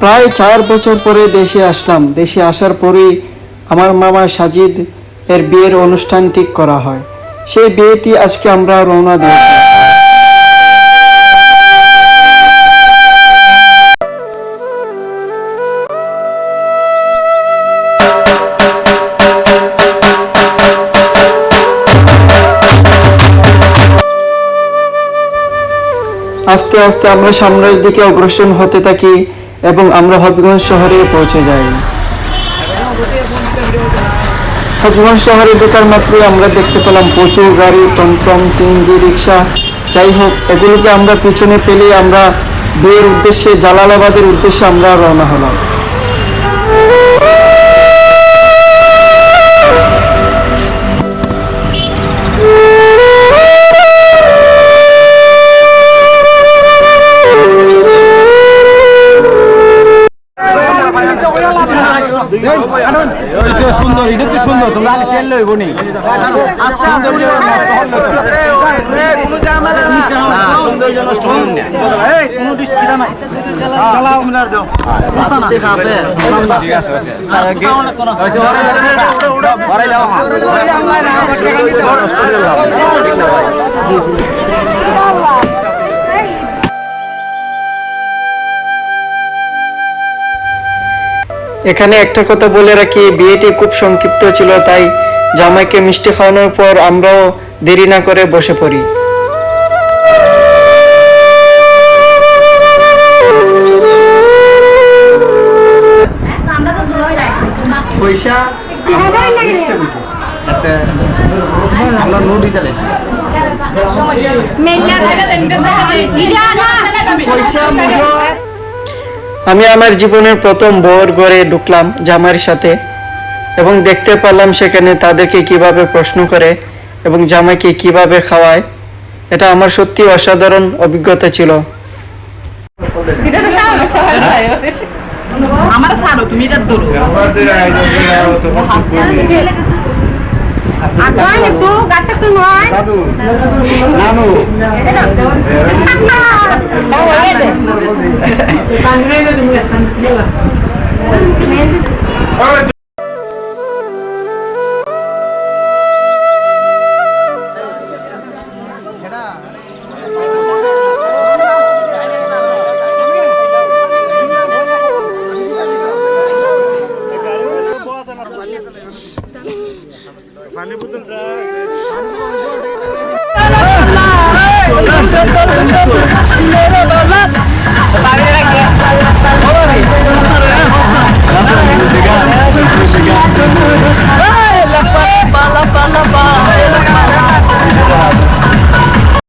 প্রায় চার বছর পরে দেশে আসলাম। দেশে আসার পরেই আমার মামা সাজিদ এর বিয়ের অনুষ্ঠান ঠিক করা হয়। সেই বিয়েতে আজকে আমরা রওনা দিয়েছি। আস্তে আস্তে আমরা সামনের দিকে অগ্রসর হতে থাকি। এবং আমরা হবিগঞ্জ শহরে পৌঁছে যাই। হবিগঞ্জ শহরে ঢোকার মাত্রই আমরা দেখতে পেলাম প্রচুর গাড়ি, টমটম, সিএনজি রিক্সা যাই হোক, এগুলোকে আমরা পিছনে পেলে আমরা বিয়ের উদ্দেশ্যে, জালালাবাদের উদ্দেশ্যে আমরা রওনা হলাম। সুন্দর এটা তো সুন্দর তোমরা আগে তেল লইব নি করুন না কোনো এখানে একটা কথা বলে রাখি বিয়েটি খুব সংক্ষিপ্ত ছিল তাই জামাইকে মিষ্টি খাওয়ানোর পর আমরাও দেরি না করে বসে পড়ি। পয়সা আমরা আমি আমার জীবনের প্রথম বউর ঘরে ঢুকলাম জামাইয়ের সাথে এবং দেখতে পারলাম সেখানে তাদেরকে কীভাবে প্রশ্ন করে এবং জামাইকে কীভাবে খাওয়ায়। এটা আমার সত্যি অসাধারণ অভিজ্ঞতা ছিল। আমার সারো তুমি এটা ধরো। একটু গাটটা একটু নয় নানু